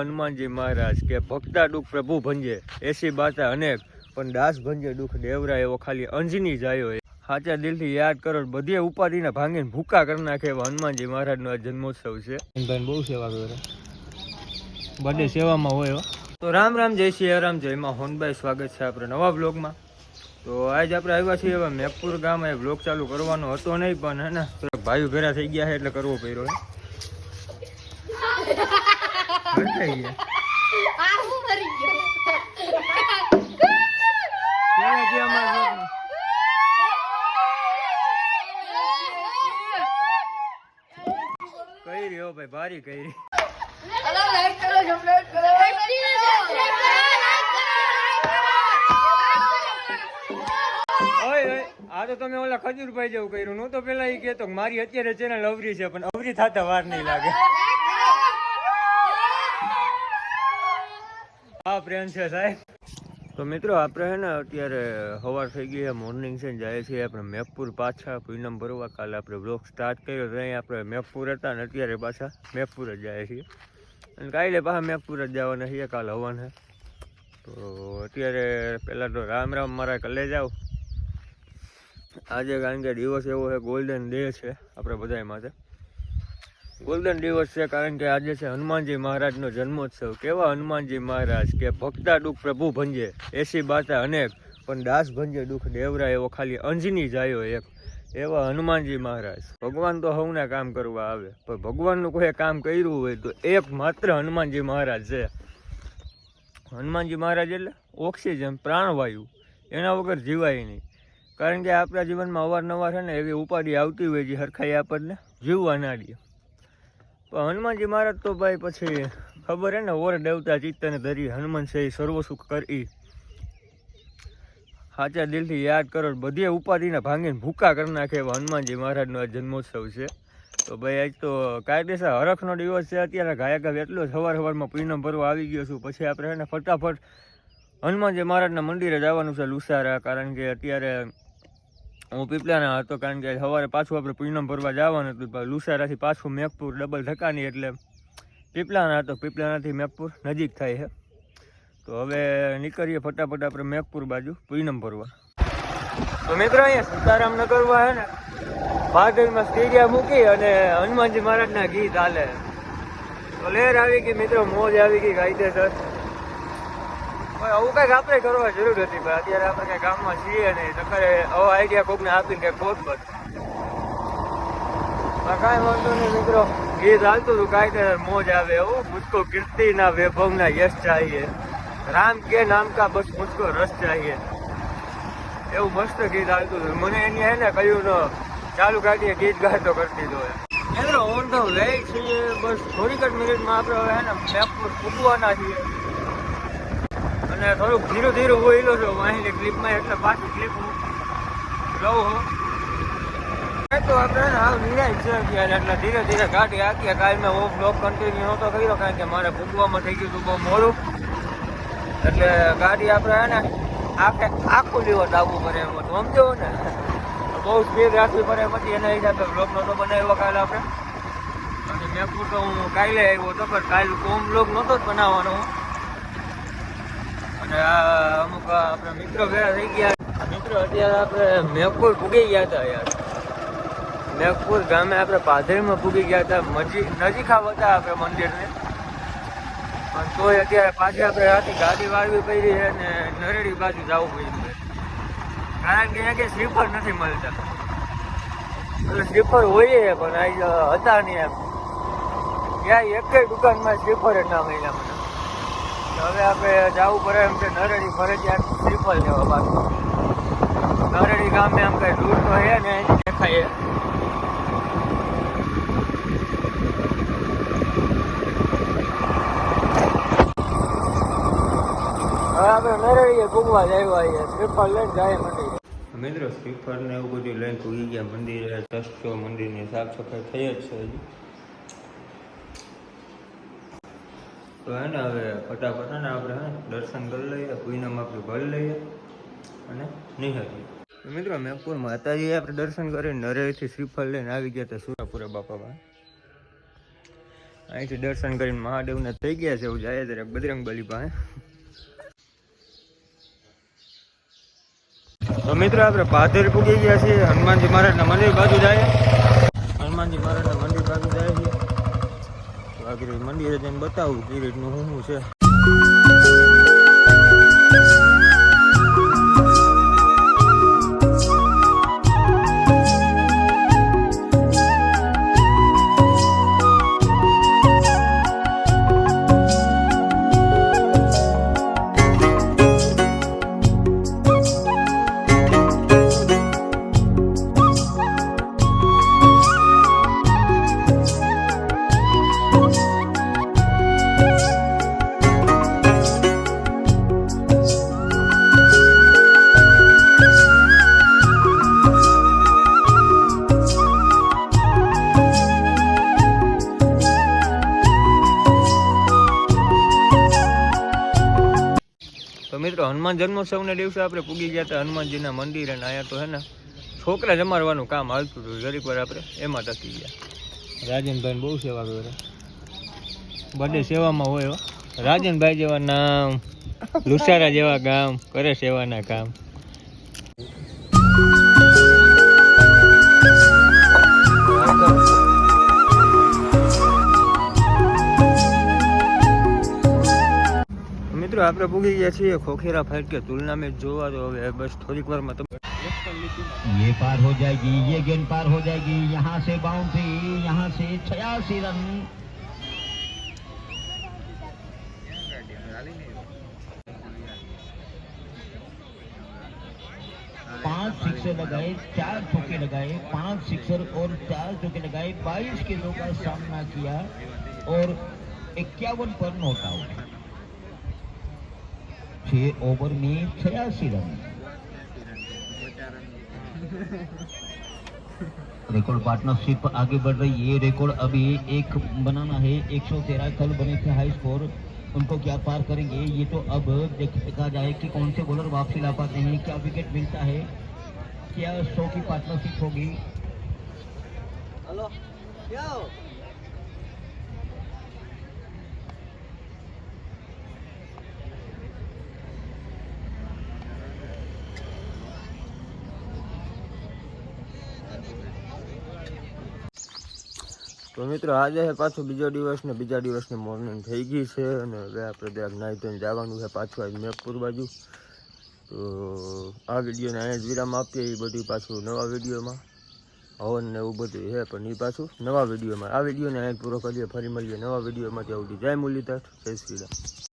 હનુમાનજી મહારાજ કે ભક્તા દુઃખ પ્રભુ ભંજે એસી બાતા અનેક પણ દાસ ભંજે દુઃખ દેવરા એવો ખાલી અંજની જાયો સાચા દિલથી યાદ કરો બધી ઉપાધિને ભાંગીને ભૂકા કરી નાખે એવા હનુમાનજી મહારાજનો આ જન્મોત્સવ છે. બહુ સેવા કરે. બધે સેવામાં હોય. તો રામ રામ જય શ્રી રામ જય માં હોનભાઈ સ્વાગત છે આપણે નવા બ્લોગમાં તો આજ આપણે આવ્યા છીએ હવે મેપુર ગામ એ બ્લોગ ચાલુ કરવાનો હતો નહીં પણ હે ને ભાઈઓ ભેરા થઈ ગયા છે એટલે કરવો પડ્યો હે. બંધાઈ ગયા. પેલા જે અમારા કઈ રહ્યો ભાઈ ભારી કઈ રહી ઓય ઓય, આ તો તમે ઓલા ખજૂરભાઈ જેવું કર્યું નું તો પેલા એ કહેતો મારી અત્યારે ચેનલ અવરી છે, પણ અવરી થતા વાર નહીં લાગે હા પ્રેમ છે સાહેબ. તો મિત્રો, આપણે હે ને અત્યારે સવાર થઈ ગઈ મોર્નિંગ છે ને જાય છીએ આપણે મેપુર પાછા, પૂનમ ભરવા. કાલે આપણે બ્લોગ સ્ટાર્ટ કર્યો તો અહીં આપણે મેપુર હતા ને અત્યારે પાછા મેપુર જ જાય છીએ. અને કાલે પાછા મેપુર જ જવાના છીએ, કાલે હવાને. તો અત્યારે પહેલાં તો રામ રામ મારા કલે જાઓ આજે કારણ કે દિવસ એવો છે ગોલ્ડન ડે છે, આપણે બધા માટે. ગોલ્ડન દિવસ છે કારણ કે આજે છે હનુમાનજી મહારાજનો જન્મોત્સવ. કેવા હનુમાનજી મહારાજ કે ભક્તા દુઃખ પ્રભુ ભંજે, એસી બાતા અનેક, પણ દાસ ભંજે દુઃખ દેવરા એવો ખાલી અંજની જાયો એક. એવા હનુમાનજી મહારાજ. ભગવાન તો હવના કામ કરવા આવે, પણ ભગવાનનું કોઈ કામ કર્યું હોય તો એક માત્ર હનુમાનજી મહારાજ છે. હનુમાનજી મહારાજ એટલે ઓક્સિજન, પ્રાણવાયુ. એના વગર જીવાય નહીં. કારણ કે આપણા જીવનમાં અવારનવાર છે ને એવી ઉપાધિ આવતી હોય જે હરખાઈ આપણને જીવવા ના પણ હનુમાનજી મહારાજ તો ભાઈ પછી ખબર હે ને ઓર દેવતા ચિત્તને ધરી હનુમાન છે એ સર્વ સુખ કરી. સાચા દિલથી યાદ કરો બધી ઉપાધિને ભાંગીને ભૂકા કરી નાખે એવા હનુમાનજી મહારાજનો આ જન્મોત્સવ છે. તો ભાઈ આજ તો કાયદેસર હરખનો દિવસ છે, અત્યારે ગાયક એટલો સવાર સવારમાં પૂનમ ભરવા આવી ગયો છું. પછી આપણે એને ફટાફટ હનુમાનજી મહારાજના મંદિરે જવાનું છે લુસારા, કારણ કે અત્યારે હું પીપલાના હતો કારણ કે સવારે પાછું આપણે પૂનમ ભરવા જવાનું હતું લુસારાથી પાછું મેઘપુર ડબલ ધકાની એટલે પીપલાના હતો. પીપલાનાથી મેઘપુર નજીક થાય છે. તો હવે નીકળીએ ફટાફટ આપણે મેઘપુર બાજુ પૂનમ ભરવા. તો મિત્રો અહીંયા સીતારામ નગરમાં હે ને, ભાગલમાં સ્ટેડિયા મૂકી અને હનુમાનજી મહારાજના ગીત હાલે. તો લહેર આવી ગઈ મિત્રો, મોજ આવી ગઈ કાયદેસર. આવું કંઈક આપણે કરવા જરૂર હતી પણ અત્યારે આપણે કંઈ ગામમાં છીએ નહીં. તો ખરે આવો આઈડિયા કોકને આપીને કંઈક ખોટ પડે કાંઈ વાંધો નહીં મિત્રો. ગીત હાલતું હતું કાંઈ કદાચ મોજ આવે એવું મુજકો કીર્તિના વૈભવના યશ ચાહીએ. રામ કે નામ કા બસ મુજકો રસ ચાહીએ. એવું મસ્ત ગીત હાલતું હતું. મને એની હે ને કહ્યું ન ચાલુ કાઢીએ ગીત ગાતો કરતી તો મિત્રો ઓન ધ વે છીએ બસ થોડીક મિનિટમાં આપણે હવે હે ને મેપુર ફૂટવાના છીએ. અને થોડુંક ધીરું ધીરું બોલ્યો છો. વાહીની ક્લિપમાં એટલે પાછી ક્લિપ હું લઉં હું તો આપણે હાલ નિરાય છે અત્યારે. એટલે ધીરે ધીરે ગાડી આખી કાલ મેં હું બ્લોક કન્ટિન્યુ નહોતો કર્યો કારણ કે મારે ભૂગવામાં થઈ ગયું હતું બહુ મોડું. એટલે ગાડી આપણે ને આખે આખું દિવસ આવવું પડે એમ હતું. સમજો ને? બહુ સ્પીડ રાખવી પડે પછી એના હિસાબે બ્લોક નહોતો બનાવ્યો કાલે આપણે. અને મેં તો હું કાલે આવ્યો હતો પણ કાલે કોમ બ્લોક નહોતો જ બનાવવાનો. હું અને અમુક આપણે મિત્રો ભેગા થઈ ગયા. મિત્રો અત્યારે આપણે મેપુર પૂગી ગયા હતા યાર. મેઘપુર ગામે આપણે પાધરીમાં પૂગી ગયા હતા. નજીક હતા આપણે મંદિરને. પણ તોય અત્યારે પાછી આપણે રાતે ગાડી વાળવી પડી છે ને નરેડી બાજુ જવું પડ્યું કારણ કે અહીંયા સ્લીપર નથી મળતા. એટલે સ્લીપર હોઈએ પણ આ હતા નહીં એમ. ત્યાં એક દુકાનમાં સ્લીપર જ ના મળ્યા મને. હવે આપણે જવું પડે એમ કે નરેડી ફરજિયાત સ્લીપર લેવા પાછું. નરેડી ગામે એમ કઈ દૂર તો હે ને દેખાય. હવે આપણે નરેડીએ ભૂગવા આવ્યા છીએ. શ્રીફળ લઈને જાય મંદિરે. મિત્રો, શ્રીફળ ને એવું બધું લઈને ભૂગી ગયા મંદિરે. ટ્રસ્ટો મંદિરની સાફ સફાઈ થઈ જ છે હજી. તો હે ને હવે ફટાફટ ને આપણે હે દર્શન કરી લઈએ પૂનમ આપણે ભરી લઈએ અને નિહાળીએ. મિત્રો, મેપુર માતાજી આપણે દર્શન કરીને નરેથી શ્રીફળ લઈને આવી ગયા હતા સુરાપુરા બાપા અહીંથી દર્શન કરીને મહાદેવને થઈ ગયા છે એવું જાય ત્યારે બજરંગ બલી પાસે. તો મિત્રો, આપણે પાથેર પૂગી ગયા છીએ. હનુમાનજી મહારાજના મંદિર બાજુ જાય. હનુમાનજી મહારાજના મંદિર બાજુ જાય. આગળ મંદિરે જઈને બતાવું કે રીતનું શું શું છે. મિત્રો હનુમાન જન્મોત્સવના દિવસે આપણે પૂગી ગયા હતા. હનુમાનજીના મંદિર અને અહીંયા તો હે ને, છોકરા જમાડવાનું કામ હાલતું હતું. જરીક વાર આપણે એમાં ટકી ગયા. રાજનભાઈ બહુ સેવા કરે. બર્થડે સેવામાં હોય. રાજનભાઈ જેવા નામ, લુસારા જેવા ગામ, કરે સેવાના કામ. મિત્રો આપણે પૂગી ગયા છીએ ખોખેરા ફાઇટ કે તુલના મેચ જોવા તો હવે બસ થોડીક વારમાં તમે ये पार हो जाएगी ये गेंद पार हो जाएगी यहाँ से बाउंड्री यहाँ से छियासी रन पांच सिक्सर लगाए चार चौके लगाए पांच सिक्सर और चार चौके लगाए बाईस गेंदों का सामना किया और इक्यावन पर नॉट आउट में छियासी रन। रिकॉर्ड पार्टनरशिप आगे बढ़ रही है। रिकॉर्ड अभी एक बनाना है। 113 कल बने थे हाई स्कोर उनको क्या पार करेंगे? ये तो अब देख जाए कि कौन से बॉलर वापसी ला पाते हैं। क्या विकेट मिलता है? क्या सौ की पार्टनरशिप होगी? તો મિત્રો આજે છે પાછો બીજો દિવસ ને બીજા દિવસની મોર્નિંગ થઈ ગઈ છે અને હવે આપણે ત્યાં નાહી ધોઈને જવાનું છે પાછું આજ મેપુર બાજુ. તો આ વિડીયોને અહીંયા જ વિરામ આપીએ એ બધું પાછું નવા વિડીયોમાં હવન ને એવું બધું છે પણ એ પાછું નવા વિડીયોમાં આ વિડીયોને અહીંયા પૂરો કરીએ. ફરી મળીએ નવા વિડીયોમાં ત્યાં સુધી જય મુરલીધર. જય શ્રી